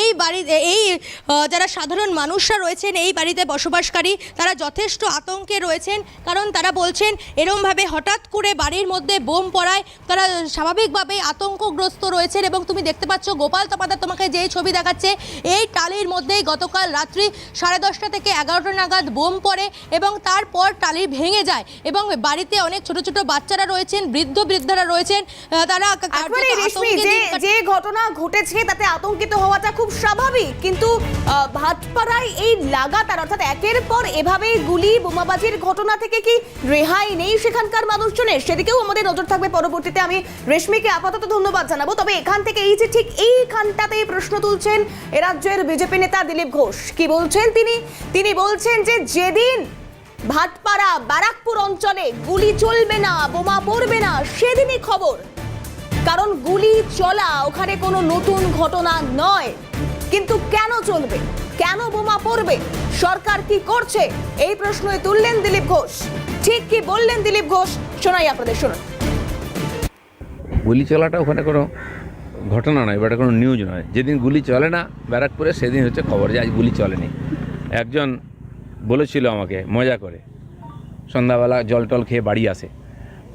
এই বাড়িতে এই যারা সাধারণ মানুষরা রয়েছেন এই বাড়িতে বসবাসকারী তারা যথেষ্ট আতঙ্কে রয়েছেন। কারণ তারা বলছেন এরমভাবে হঠাৎ করে বাড়ির মধ্যে বোম পড়ায় তারা স্বাভাবিকভাবেই আতঙ্কগ্রস্ত রয়েছেন এবং তুমি দেখতে পাচ্ছ গোপাল তপাদা তোমাকে যেই ছবি দেখাচ্ছে এই টালির মধ্যেই গতকাল রাত্রি সাড়ে দশটা থেকে এগারোটা নাগাদ বোম পড়ে এবং তারপর টালি ভেঙে যায় এবং বাড়িতে অনেক ছোট ছোট বাচ্চারা রয়েছেন বৃদ্ধ বৃদ্ধারা রয়েছেন তারা যে ঘটনা ঘটেছে তাতে আতঙ্কিত হওয়াটা খুব স্বাভাবিক। কিন্তু আহ, ভাটপাড়ায় এই লাগাতার অর্থাৎ একের পর এভাবে গুলি বোমাবাজির ঘটনা থেকে কি রেহাই নেই সেখানকার মানুষজনের? সেদিকেও আমাদের নজর থাকবে। পরবর্তীতে আমি রেশমিকে আপাতত ধন্যবাদ জানাব। তবে এখান থেকে এই যে ঠিক এইখানটাতেই প্রশ্ন তুলছেন রাজ্যের বিজেপি নেতা দিলীপ ঘোষ। কি বলছেন তিনি? তিনি বলছেন যে যেদিন ভাটপাড়া ব্যারাকপুর অঞ্চলে গুলি চলবে না বোমা পড়বে না সেদিনই খবর। কারণ গুলি চলা ওখানে কোনো নতুন ঘটনা নয়। কিন্তু কেন চলবে? কেন বোমা পড়বে? সরকার কি করছে? এই প্রশ্নই তুললেন দিলীপ ঘোষ। ঠিক কি বললেন দিলীপ ঘোষ? শোনাই আপনাদের, শুনুন। গুলি চলাটা ওখানে কোনো ঘটনা নয়, বা কোনো নিউজ নয়। যেদিন গুলি চলে না ব্যারাকপুরে, সেদিন হচ্ছে খবর যে আজ গুলি চলেনি। একজন বলেছিল আমাকে, মজা করে, সন্ধ্যাবেলা জল টল খেয়ে বাড়ি আসে।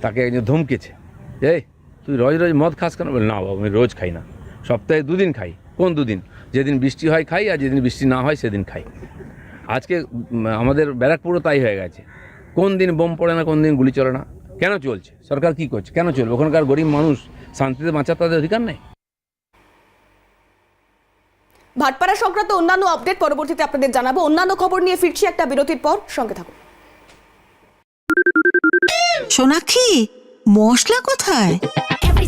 তাকে একজন ধমকেছে, এই তুই রোজ রোজ মদ খাস কেন? বলে না বাবু আমি রোজ খাই না। সপ্তাহে দুদিন খাই। কোন দুদিন? যেদিন বৃষ্টি হয় খাই আর যেদিন বৃষ্টি না হয় সেদিন খাই। আজকে আমাদের ব্যারাকপুরও তাই হয়ে গেছে। কোন দিন বোম পড়ে না কোন দিন গুলি চলে না। কেন চলছে? সরকার কি করছে? কেন চলবে? ওখানকার গরিব মানুষ শান্তিতে বাঁচার তাদের অধিকার নেই? ভাটপাড়া সংক্রান্ত অন্যান্য আপডেট পরবর্তীতে আপনাদের জানাব। অন্যান্য খবর নিয়ে ফিরছি একটা বিরতির পর। সঙ্গে থাকুন। সোনাক্ষী মশলা কোথায়?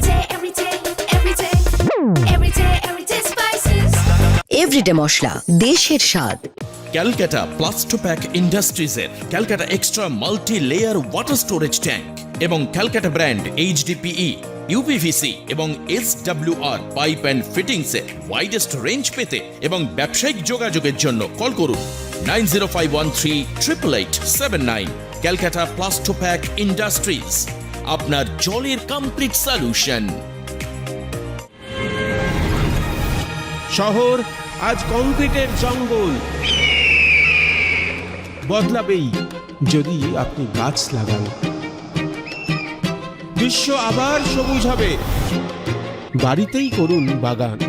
Every day, every day, every day, every day, every day spices. Everyday মশলা দেশের স্বাদ। Calcutta Plastopack ইন্ডাস্ট্রিজের Calcutta extra multi layer water storage tank এবং ক্যালকাটা ব্র্যান্ড এইচডিপিই ইউপিভিসি এবং এস আর পাইপ অ্যান্ড ফিটিংসের ওয়াইডেস্ট রেঞ্জ পেতে এবং ব্যবসায়িক যোগাযোগের জন্য কল করুন nine zero five one three triple eight seven nine. Calcutta Plastopack industries. আপনার জলের কমপ্লিট সলিউশন শহর আজ কংক্রিটের জঙ্গল। বদলাবেই যদি আপনি গাছ লাগান। বিশ্ব আবার সবুজ হবে। বাড়িতেই করুন বাগান।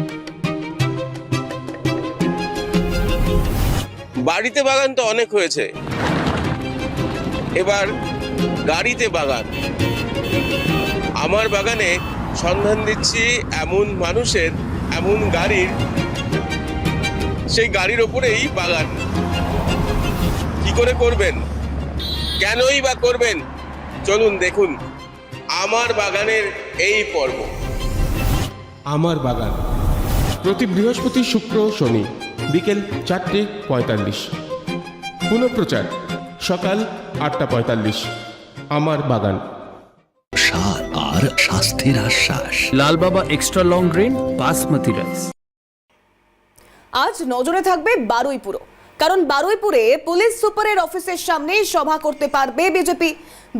বাড়িতে বাগান তো অনেক হয়েছে। এবার গাড়িতে বাগান। আমার বাগানে সন্ধান দিচ্ছি এমন মানুষের, এমন গাড়ির। সেই গাড়ির ওপরেই বাগান। কি করে করবেন? কেনই বা করবেন? চলুন দেখুন আমার বাগানের এই পর্ব। আমার বাগান। প্রতি বৃহস্পতি, শুক্র, শনি বিকেল চারটে পঁয়তাল্লিশ। পুনঃপ্রচার সকাল আটটা পঁয়তাল্লিশ। আমার বাগান। আর স্বাস্থ্যের আশ্বাস। Lalbaba extra long grain basmati rice আজ নজরে থাকবে বারুইপুরও। কারণ বারুইপুরে পুলিশ সুপারের অফিসের সামনে সভা করতে পারবে বিজেপি।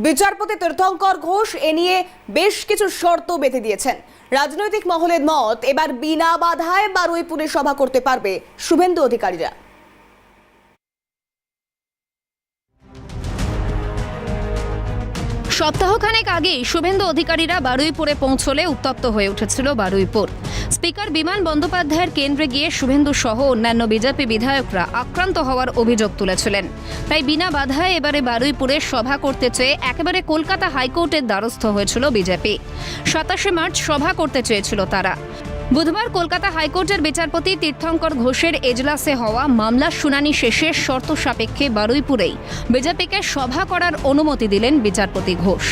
বিচারপতি তীর্থঙ্কর ঘোষ এ নিয়ে বেশ কিছু শর্ত বেঁধে দিয়েছেন। রাজনৈতিক মহলের মত এবার বিনা বাধায় বারুইপুরে সভা করতে পারবে শুভেন্দু অধিকারীরা। সপ্তাহখানেক আগেই শুভেন্দু অধিকারীরা বারুইপুরে পৌঁছলে উত্তপ্ত হয়ে উঠেছিল বারুইপুর। স্পিকার বিমান বন্দ্যোপাধ্যায়ের কেন্দ্রে গিয়ে শুভেন্দু সহ অন্যান্য বিজেপি বিধায়করা আক্রান্ত হওয়ার অভিযোগ তুলেছিলেন। তাই বিনা বাধায় এবারে বারুইপুরে সভা করতে চেয়ে একেবারে কলকাতা হাইকোর্টের দ্বারস্থ হয়েছিল বিজেপি। সাতাশে মার্চ সভা করতে চেয়েছিল তারা। বুধবার কলকাতা হাইকোর্টের বিচারপতি তীর্থঙ্কর ঘোষের এজলাসে হওয়া মামলার শুনানি শেষে শর্ত সাপেক্ষে বারুইপুরেই বিজেপিকে সভা করার অনুমতি দিলেন বিচারপতি ঘোষ।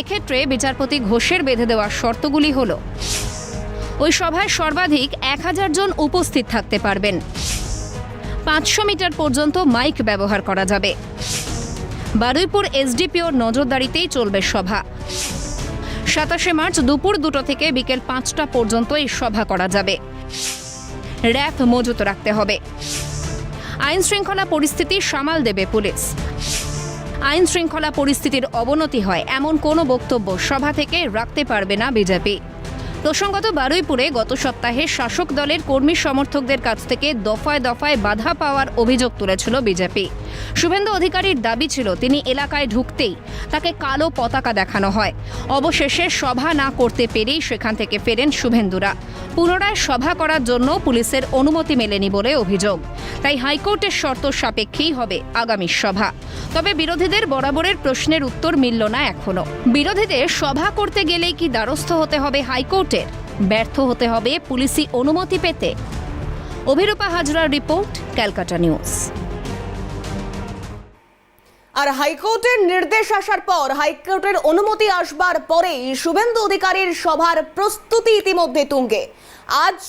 এক্ষেত্রে বিচারপতি ঘোষের বেঁধে দেওয়া শর্তগুলি হল, ওই সভায় সর্বাধিক এক হাজার জন উপস্থিত থাকতে পারবেন। পাঁচশো মিটার পর্যন্ত মাইক ব্যবহার করা যাবে। বারুইপুর এসডিপিওর নজরদারিতেই চলবে সভা। সাতাশে মার্চ দুপুর দুটো থেকে বিকেল পাঁচটা পর্যন্ত এই সভা করা যাবে। র্যাব মজুত রাখতে হবে। আইন শৃঙ্খলা পরিস্থিতি সামাল দেবে পুলিশ। আইন শৃঙ্খলা পরিস্থিতির অবনতি হয়, এমন কোনো বক্তব্য সভা থেকে রাখতে পারবে না বিজেপি। প্রসঙ্গত বারুইপুরে গত সপ্তাহে শাসক দলের কর্মী সমর্থকদের কাছ থেকে দফায় দফায় বাধা পাওয়ার অভিযোগ তুলেছিল বিজেপি। শুভেন্দু অধিকারীর দাবি ছিল, তিনি এলাকায় ঢুকতেই তাকে কালো পতাকা দেখানো হয়। অবশেষে সভা না করতে পেরেই সেখান থেকে ফেরেন শুভেন্দুরা। পুনরায় সভা করার জন্য পুলিশের অনুমতি মেলেনি বলে অভিযোগ। তাই হাইকোর্টের শর্ত সাপেক্ষেই হবে আগামী সভা। তবে বিরোধীদের বরাবরের প্রশ্নের উত্তর মিলল না এখনও। বিরোধীদের সভা করতে গেলেই কি দ্বারস্থ হতে হবে হাইকোর্টের ব্যর্থ হতে হবে পুলিশি অনুমতি পেতে। অভিরূপা হাজরার রিপোর্ট, ক্যালকাটা নিউজ। আর হাইকোর্টের নির্দেশ আসার পর হাইকোর্টের অনুমতি আসবার পরেই শুভেন্দু অধিকারীর সভার প্রস্তুতি ইতিমধ্যে তুঙ্গে। আজ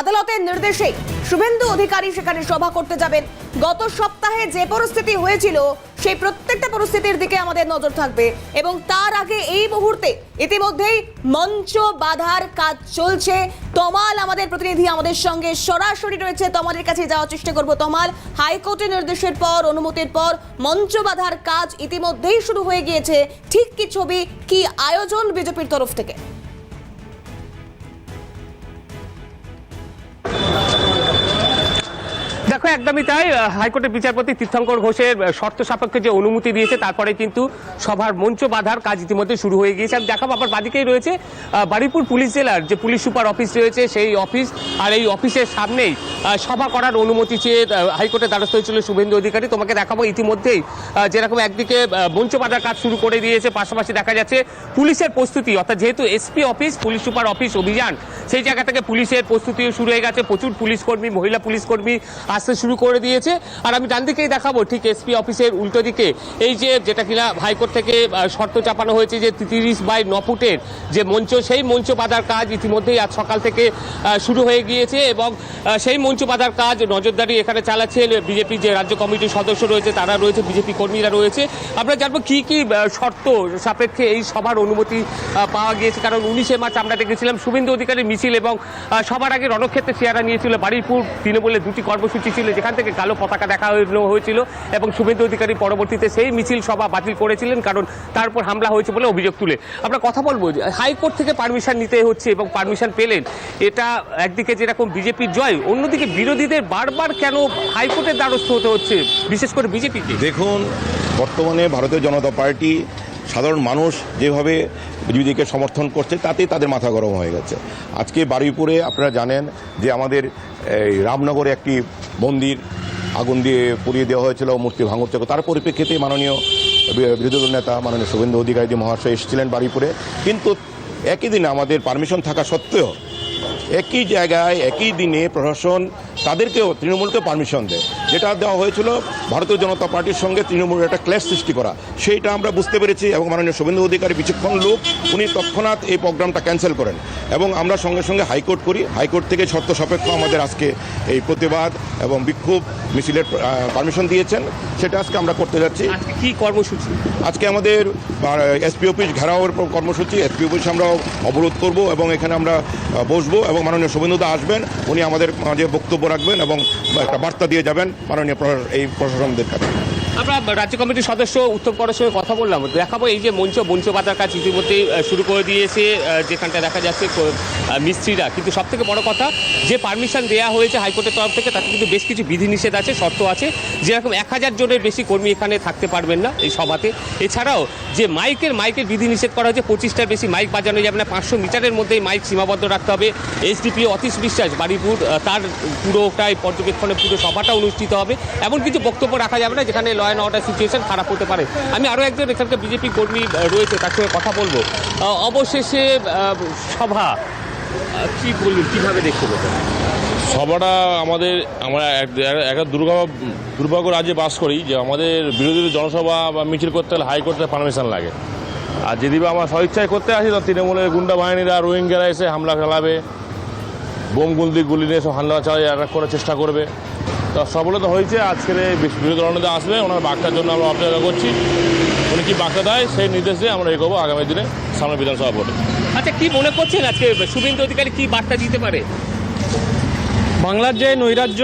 আদালতের নির্দেশে শুভেন্দু অধিকারী সেখানে সভা করতে যাবেন। গত সপ্তাহে যে পরিস্থিতি হয়েছিল, সেই প্রত্যেকটা পরিস্থিতির দিকে আমাদের নজর থাকবে এবং তার আগে এই মুহূর্তে ইতিমধ্যেই মঞ্চ বাধার কাজ চলছে। তমাল আমাদের প্রতিনিধি আমাদের সঙ্গে সরাসরি রয়েছে। তমালের কাছে যাওয়ার চেষ্টা করব তমাল। হাইকোর্টের নির্দেশের পর, অনুমতির পর মঞ্চ বাধার কাজ ইতিমধ্যেই শুরু হয়ে গিয়েছে। ঠিক কি ছবি, কি আয়োজন বিজেপির তরফ থেকে? Thank you. দেখো একদমই তাই হাইকোর্টের বিচারপতি তীর্থঙ্কর ঘোষের শর্ত সাপেক্ষে যে অনুমতি দিয়েছে তারপরে কিন্তু সভার মঞ্চ বাঁধার কাজ ইতিমধ্যে শুরু হয়ে গিয়েছে। আমি দেখাবো আবার বাদিকেই রয়েছে আহ, বারুইপুর পুলিশ জেলার যে পুলিশ সুপার অফিস রয়েছে সেই অফিস আর এই অফিসের সামনেই সভা করার অনুমতি চেয়ে হাইকোর্টের দ্বারস্থ হয়েছিল শুভেন্দু অধিকারী। তোমাকে দেখাবো ইতিমধ্যেই যেরকম একদিকে মঞ্চ বাঁধার কাজ শুরু করে দিয়েছে পাশাপাশি দেখা যাচ্ছে পুলিশের প্রস্তুতি অর্থাৎ যেহেতু SP office police super office অভিযান সেই জায়গা থেকে পুলিশের প্রস্তুতিও শুরু হয়ে গেছে। প্রচুর পুলিশ কর্মী মহিলা পুলিশ কর্মী আসতে শুরু করে দিয়েছে। আর আমি ডান দিকেই দেখাবো, ঠিক এসপি অফিসের উল্টো দিকে। এই যে যেটা কিনা হাইকোর্ট থেকে শর্ত চাপানো হয়েছে যে তিরিশ বাই ন ফুটের যে মঞ্চ, সেই মঞ্চ বাঁধার কাজ ইতিমধ্যেই আজ সকাল থেকে শুরু হয়ে গিয়েছে এবং সেই মঞ্চ বাঁধার কাজ নজরদারি এখানে চালাচ্ছেন বিজেপি যে রাজ্য কমিটির সদস্য রয়েছে, তারা রয়েছে, বিজেপি কর্মীরা রয়েছে। আমরা জানব কি কি শর্ত সাপেক্ষে এই সভার অনুমতি পাওয়া গিয়েছে। কারণ উনিশে মার্চ আমরা দেখেছিলাম শুভেন্দু অধিকারী মিছিল এবং সবার আগে রণক্ষেত্রে চেয়ারা নিয়েছিল বারুইপুর তৃণমূলের দুটি কর্মসূচি ছিল যেখান থেকে কালো পতাকা দেখা হয়ে- হয়েছিল এবং শুভেন্দু অধিকারী পরবর্তীতে সেই মিছিল সভা বাতিল করেছিলেন, কারণ তার উপর হামলা হয়েছে বলে অভিযোগ তুলে। আমরা কথা বলব হাইকোর্ট থেকে পারমিশন নিতে হচ্ছে এবং পারমিশন পেলেন। এটা একদিকে যেরকম বিজেপির জয়, অন্যদিকে বিরোধীদের বারবার কেন হাইকোর্টের দ্বারস্থ হতে হচ্ছে, বিশেষ করে বিজেপিকে? দেখুন, বর্তমানে ভারতীয় জনতা পার্টি সাধারণ মানুষ যেভাবে বিজেপিকে সমর্থন করছে, তাতেই তাদের মাথা গরম হয়ে গেছে। আজকে বারুইপুরে আপনারা জানেন যে আমাদের এই রামনগরে একটি মন্দির আগুন দিয়ে পুড়িয়ে দেওয়া হয়েছিল, মূর্তি থেকে তার পরিপ্রেক্ষিতে মাননীয় বিরোধী দল নেতা মাননীয় শুভেন্দু অধিকারী মহাশয় এসেছিলেন বারুইপুরে। কিন্তু একই দিনে আমাদের পারমিশন থাকা সত্ত্বেও একই জায়গায়, একই দিনে প্রশাসন তাদেরকেও তৃণমূলকেও পারমিশন দেয়। যেটা দেওয়া হয়েছিল ভারতীয় জনতা পার্টির সঙ্গে তৃণমূলের একটা ক্ল্যাশ সৃষ্টি করা। সেইটা আমরা বুঝতে পেরেছি এবং মাননীয় শুভেন্দু অধিকারী বিচক্ষণ লোক উনি তৎক্ষণাৎ এই প্রোগ্রামটা ক্যান্সেল করেন। এবং আমরা সঙ্গে সঙ্গে হাইকোর্ট করি। হাইকোর্ট থেকে শর্ত সাপেক্ষ আমাদের আজকে এই প্রতিবাদ এবং বিক্ষোভ মিছিলের পারমিশন দিয়েছেন। সেটা আজকে আমরা করতে যাচ্ছি। কি কর্মসূচি? আজকে আমাদের এসপি অফিস ঘেরাওয়ের কর্মসূচি। এসপি অফিস আমরা অবরোধ করব এবং এখানে আমরা বসবো। এবং মাননীয় শুভেন্দুদা আসবেন। উনি আমাদের মাঝে বক্তব্য রাখবেন এবং একটা বার্তা দিয়ে যাবেন মাননীয় এই প্রশাসনদের কাছে। আমরা রাজ্য কমিটির সদস্য উত্তম করার সঙ্গে কথা বললাম। দেখাবো এই যে মঞ্চ মঞ্চ বাঁধার কাজ ইতিমধ্যেই শুরু করে দিয়েছে যেখানটা দেখা যাচ্ছে মিস্ত্রিরা। কিন্তু সব থেকে বড় কথা, যে পারমিশন দেওয়া হয়েছে হাইকোর্টের তরফ থেকে, তাতে কিন্তু বেশ কিছু বিধিনিষেধ আছে, শর্ত আছে। যেরকম এক হাজার জনের বেশি কর্মী এখানে থাকতে পারবেন না এই সভাতে। এছাড়াও যে মাইকের মাইকের বিধিনিষেধ করা হয়েছে, পঁচিশটার বেশি মাইক বাজানো যাবে না, পাঁচশো মিটারের মধ্যেই মাইক সীমাবদ্ধ রাখতে হবে। এসডিপি অতীশ বিশ্বাস, বাড়িপুর তার পুরোটাই পর্যবেক্ষণে পুরো সভাটা অনুষ্ঠিত হবে। এমন কিছু বক্তব্য রাখা যাবে না, যেখানে ল অ্যান্ড অর্ডার সিচুয়েশন খারাপ হতে পারে। আমি আরও একজন এখানকার বিজেপি কর্মী রয়েছে, তার সঙ্গে কথা বলব। অবশেষে সভা কি বলবেন কীভাবে দেখতে পেতেন সভাটা আমাদের, আমরা এক- একটা দুর্গা, দুর্ভাগ্য রাজ্যে বাস করি যে আমাদের বিরোধীদের জনসভা বা মিছিল করতে হলে হাইকোর্টের পারমিশন লাগে। আর যদি বা আমরা স্বইচ্ছায় করতে আসি, তো তৃণমূলের গুন্ডা বাহিনীরা, রোহিঙ্গারা এসে হামলা চালাবে। বোম গুলদি গুলি নিয়ে সব হামলা চালিয়ে অ্যাটাক করার চেষ্টা করবে। তো সফলতা হয়েছে আজকের এই বিশ- বিরোধী দলনেতা আসবে ওনার বার্তার জন্য আমরা অপেক্ষা করছি। উনি কি বার্তা দেয় সেই নির্দেশে আমরা এগোবো আগামী দিনে সামনে বিধানসভা ভোটে। আচ্ছা কি মনে করছেন আজকে শুভেন্দু অধিকারী কি বার্তা দিতে পারে? বাংলার যে নৈরাজ্য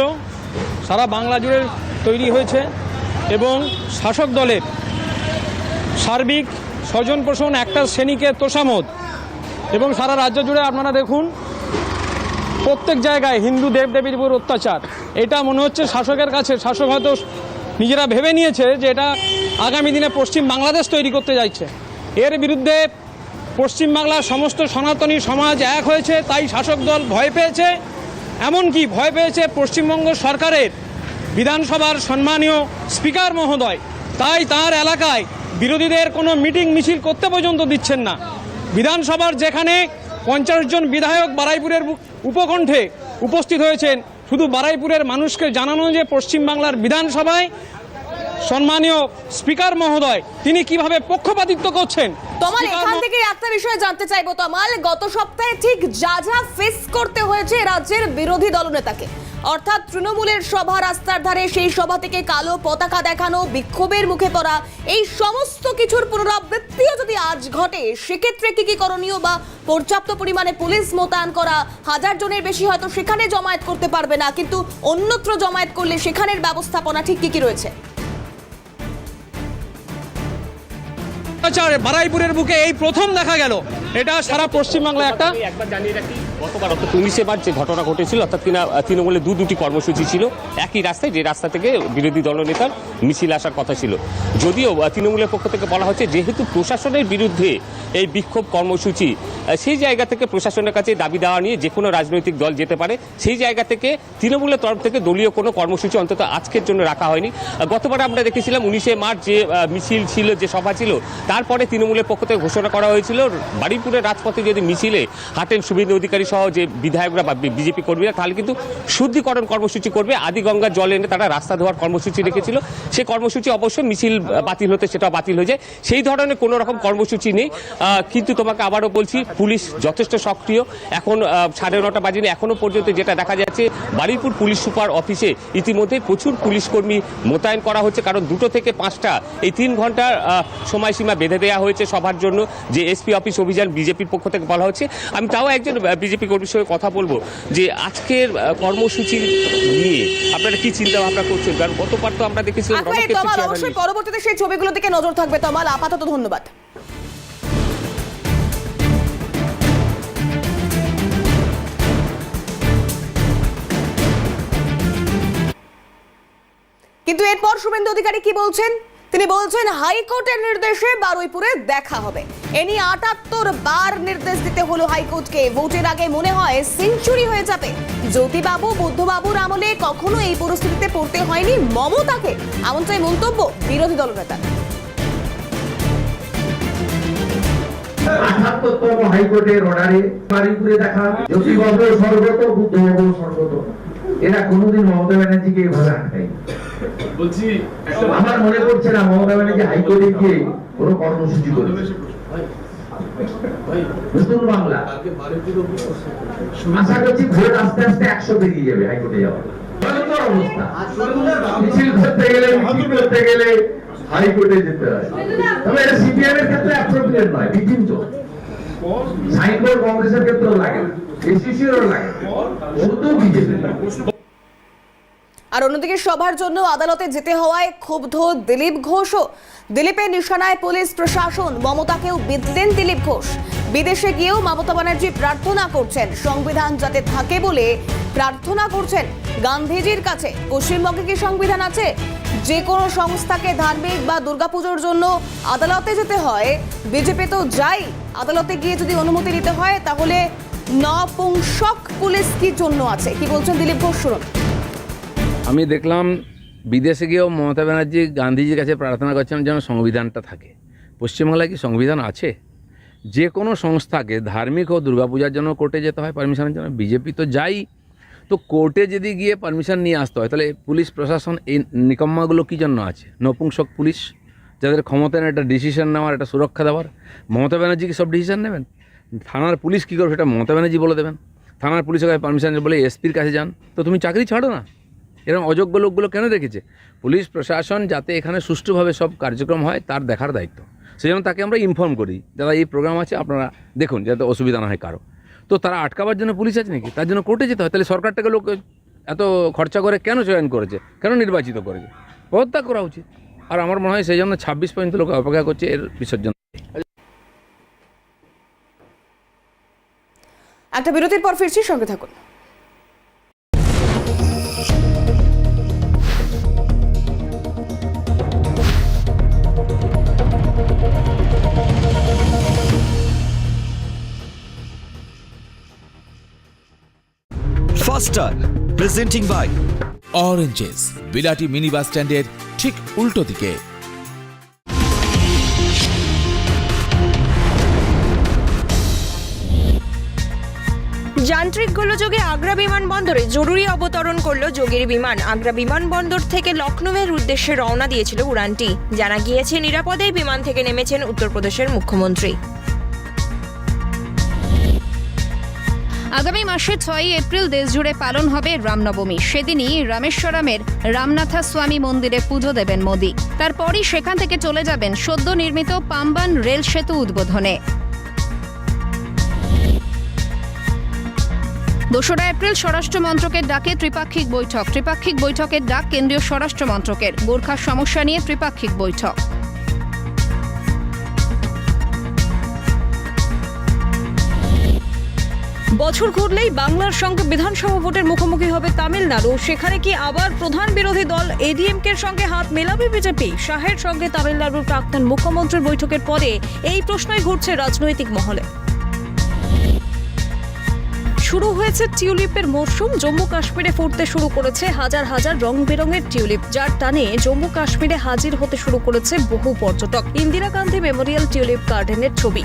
সারা বাংলা জুড়ে তৈরি হয়েছে এবং শাসক দলের সার্বিক স্বজন পোষণ একটা শ্রেণীকে তোষামত এবং সারা রাজ্য জুড়ে আপনারা দেখুন প্রত্যেক জায়গায় হিন্দু দেবদেবীর উপর অত্যাচার। এটা মনে হচ্ছে শাসকের কাছে, শাসক হয়তো নিজেরা ভেবে নিয়েছে যে এটা আগামী দিনে পশ্চিম বাংলাদেশ তৈরি করতে যাচ্ছে। এর বিরুদ্ধে পশ্চিমবাংলার সমস্ত সনাতনী সমাজ এক হয়েছে, তাই শাসক দল ভয় পেয়েছে। এমনকি ভয় পেয়েছে পশ্চিমবঙ্গ সরকারের বিধানসভার সম্মানীয় স্পিকার মহোদয়। তাই তার এলাকায় বিরোধীদের কোনো মিটিং মিছিল করতে পর্যন্ত দিচ্ছেন না। বিধানসভার যেখানে পঞ্চাশ জন বিধায়ক বারাইপুরের উপকণ্ঠে উপস্থিত হয়েছেন। শুধু বারাইপুরের মানুষকে জানানো যে পশ্চিমবাংলার বিধানসভায় সম্মানীয় স্পিকার মহোদয় তিনি কীভাবে পক্ষপাতিত্ব করছেন? তোমার এখান থেকে একটা বিষয় জানতে চাইব তোমাল গত সপ্তাহে ঠিক যা যা ফেস করতে হয়েছে রাজ্যের বিরোধী দলনেতাকে। অর্থাৎ তৃণমূলের সভা রাস্তার ধারে সেই সভা থেকে কালো পতাকা দেখানো বিক্ষোভের মুখে পড়া এই সমস্ত কিছুর পুনরাবৃত্তিও যদি আজ ঘটে সেক্ষেত্রে কি কি করণীয় বা পর্যাপ্ত পরিমাণে পুলিশ মোতায়েন করা হাজার জনের বেশি হয়তো সেখানে জমায়েত করতে পারবে না কিন্তু অন্যত্র জমায়েত করলে সেখানের ব্যবস্থাপনা ঠিক কি কি রয়েছে? বারাইপুরের বুকে এই প্রথম দেখা গেল। এটা সারা পশ্চিমবাংলায় একটা। গতবার অর্থাৎ উনিশে মার্চ যে ঘটনা ঘটেছিল অর্থাৎ কিনা আহ, তৃণমূলের দু দুটি কর্মসূচি ছিল একই রাস্তায় যে রাস্তা থেকে বিরোধী দলনেতার মিছিল আসার কথা ছিল। যদিও তৃণমূলের পক্ষ থেকে বলা হচ্ছে যেহেতু প্রশাসনের বিরুদ্ধে এই বিক্ষোভ কর্মসূচি সেই জায়গা থেকে প্রশাসনের কাছে দাবি দেওয়া নিয়ে যে কোনো রাজনৈতিক দল যেতে পারে সেই জায়গা থেকে তৃণমূলের তরফ থেকে দলীয় কোনো কর্মসূচি অন্তত আজকের জন্য রাখা হয়নি। গতবার আমরা দেখেছিলাম উনিশে মার্চ যে মিছিল ছিল যে সভা ছিল তারপরে তৃণমূলের পক্ষ থেকে ঘোষণা করা হয়েছিল বাড়িপুরের রাজপথে যদি মিছিলে হাটেন শুভেন্দু অধিকারী সহ যে বিধায়করা বা বিজেপি কর্মীরা, তাহলে কিন্তু শুদ্ধিকরণ কর্মসূচি করবে। আদি গঙ্গার জল এনে তারা রাস্তা ধোয়ার কর্মসূচি রেখেছিল। সেই কর্মসূচি অবশ্যই মিছিল বাতিল হতে সেটা বাতিল হয়ে যায়। সেই ধরনের কোনো রকম কর্মসূচি নেই। কিন্তু তোমাকে আবারও বলছি, পুলিশ যথেষ্ট সক্রিয়। এখন সাড়ে নটা বাজিনি এখনও পর্যন্ত যেটা দেখা যাচ্ছে বারুইপুর পুলিশ সুপার অফিসে ইতিমধ্যে প্রচুর পুলিশ কর্মী মোতায়েন করা হচ্ছে। কারণ দুটো থেকে পাঁচটা, এই তিন ঘণ্টার সময়সীমা বেঁধে দেওয়া হয়েছে সবার জন্য। যে এসপি অফিস অভিযান বিজেপির পক্ষ থেকে বলা হচ্ছে। আমি তাও একজন বিজেপি কর্মীর সঙ্গে কথা বলব যে আজকের কর্মসূচি নিয়ে আপনারা কি চিন্তা ভাবনা করছেন? কারণ গতবার তো আমরা দেখেছিলাম অবশ্যই পরবর্তীতে সেই ছবিগুলো থেকে নজর থাকবে। তমাল আপাতত ধন্যবাদ। কিন্তু এরপর শুভেন্দু অধিকারী কি বলছেন? তিনি বলছেন, হাইকোর্টের নির্দেশে বারুইপুরে দেখা হবে। এ নিয়ে আটাত্তর বার নির্দেশ দিতে হলো হাইকোর্টকে। ভোটের আগে মনে হয় সেঞ্চুরি হয়ে যাবে। জ্যোতিবাবু, বুদ্ধবাবুর আমলে কখনো এই পরিস্থিতিতে পড়তে হয়নি মমতাকে। এমনটাই মন্তব্য বিরোধী দলনেতা। আঠাত্তরতম হাইকোর্টের অর্ডারে বাড়িপুরে দেখা জ্যোতিবাবু স্বর্গত বুদ্ধবাবু স্বর্গত। এরা কোনোদিন মমতা ব্যানার্জিকে এভাবে আটকাই বলছি আমার মনে পড়ছে না মমতা ব্যানার্জি হাইকোর্টে গিয়ে কোনো কর্মসূচি করেছে নতুন বাংলা। আশা করছি ভোট আস্তে আস্তে একশো বেরিয়ে যাবে হাইকোর্টে যাওয়া অবস্থা। মিছিল করতে গেলে মিছিল করতে গেলে হাইকোর্টে যেতে হয়। তবে এটা সিপিএম এর ক্ষেত্রে অ্যাপ্রোপ্রিয়েট নয় বিচিন তো। সাইনবোর্ড কংগ্রেসের ক্ষেত্রেও লাগে এসিসিরও লাগে। শুধু বিজেপি। আর অন্যদিকে সভার জন্য আদালতে যেতে হওয়ায় ক্ষুব্ধ দিলীপ ঘোষও দিলীপের নিশানায় পুলিশ প্রশাসন মমতাকেও বিদলেন দিলীপ ঘোষ। বিদেশে গিয়েও মমতা ব্যানার্জি প্রার্থনা করছেন। সংবিধান যাতে থাকে বলে প্রার্থনা করছেন গান্ধীজির কাছে। পশ্চিমবঙ্গে কি সংবিধান আছে? যে কোনো সংস্থাকে ধার্মিক বা দুর্গাপুজোর জন্য আদালতে যেতে হয়। বিজেপি তো যাই, আদালতে গিয়ে যদি অনুমতি নিতে হয়, তাহলে নপুংসক পুলিশ কি জন্য আছে? কি বলছেন দিলীপ ঘোষ, শুনুন। আমি দেখলাম বিদেশে গিয়েও মমতা ব্যানার্জি গান্ধীজির কাছে প্রার্থনা করছেন যেন সংবিধানটা থাকে। পশ্চিমবাংলায় কি সংবিধান আছে? যে কোনো সংস্থাকে ধার্মিক ও দুর্গাপূজার জন্য কোর্টে যেতে হয়, পারমিশনের জন্য। বিজেপি তো যাই। তো কোর্টে যদি গিয়ে পারমিশন নিয়ে আসতে হয়, তাহলে পুলিশ প্রশাসন এই নিকম্মাগুলো কী জন্য আছে? নপুংসক পুলিশ, যাদের ক্ষমতা নেই, একটা ডিসিশন নেওয়ার, একটা সুরক্ষা দেওয়ার। মমতা ব্যানার্জি কি সব ডিসিশন নেবেন? থানার পুলিশ কী করবে সেটা মমতা ব্যানার্জি বলে দেবেন। থানার পুলিশের কাছে পারমিশন বলে এসপির কাছে যান। তো তুমি চাকরি ছাড়ো না? এরকম অযোগ্য লোকগুলো কেন রেখেছে পুলিশ, প্রশাসন যাতে এখানে সুষ্ঠুভাবে সব কার্যক্রম হয়, তার দেখার দায়িত্ব। সেই জন্য তাকে আমরা ইনফর্ম করি দাদা এই প্রোগ্রাম আছে, আপনারা দেখুন যাতে অসুবিধা না হয় কারও। তো তারা আটকাবার জন্য পুলিশ আছে নাকি? তার জন্য কোর্টে যেতে হয়। তাহলে সরকারটাকে লোক এত খরচা করে কেন চয়ন করেছে? কেন নির্বাচিত করেছে? পদত্যাগ করা উচিত। আর আমার মনে হয় সেই জন্য ছাব্বিশ পর্যন্ত লোক অপেক্ষা করছে, এর বিসর্জন। একটা বিরতির পর ফিরছি, সঙ্গে থাকুন। ফাস্টার প্রেজেন্টিং বাই অরেঞ্জেস বিলাটি মিনি বাস স্ট্যান্ডের ঠিক উল্টো দিকে। যান্ত্রিক গোলযোগে আগ্রা বিমানবন্দরে জরুরি অবতরণ করল যোগীর বিমান। আগ্রা বিমানবন্দর থেকে লখনৌয়ের উদ্দেশ্যে রওনা দিয়েছিল উড়ানটি। জানা গিয়েছে নিরাপদেই বিমান থেকে নেমেছেন উত্তরপ্রদেশের মুখ্যমন্ত্রী। আগামী মাসে ছয়ই এপ্রিল দেশজুড়ে পালন হবে রামনবমী। সেদিনই রামেশ্বরমের রামনাথা স্বামী মন্দিরে পুজো দেবেন মোদী। তারপরই সেখান থেকে চলে যাবেন সদ্য নির্মিত পাম্বান রেল সেতু উদ্বোধনে। দোসরা এপ্রিল স্বরাষ্ট্র মন্ত্রকের ডাকে ত্রিপাক্ষিক বৈঠক। ত্রিপাক্ষিক বৈঠকের ডাক কেন্দ্রীয় স্বরাষ্ট্র মন্ত্রকের। গোর্খার সমস্যা নিয়ে ত্রিপাক্ষিক বৈঠক। বছর ঘুরলেই বাংলার সঙ্গে বিধানসভা ভোটের মুখোমুখি হবে তামিলনাড়ু। সেখানে কি আবার প্রধান বিরোধী দল এডিএমকে সঙ্গে হাত মেলাবে বিজেপি? শাহের সঙ্গে তামিলনাড়ুর প্রাক্তন মুখ্যমন্ত্রীর বৈঠকের পরে এই প্রশ্নই ঘুরছে রাজনৈতিক মহলে। শুরু হয়েছে টিউলিপের মরশুম। জম্মু কাশ্মীরে ফুটতে শুরু করেছে হাজার হাজার রং বেরঙের টিউলিপ। যার টানে জম্মু কাশ্মীরে হাজির হতে শুরু করেছে বহু পর্যটক। ইন্দিরা গান্ধী মেমোরিয়াল টিউলিপ গার্ডেনের ছবি।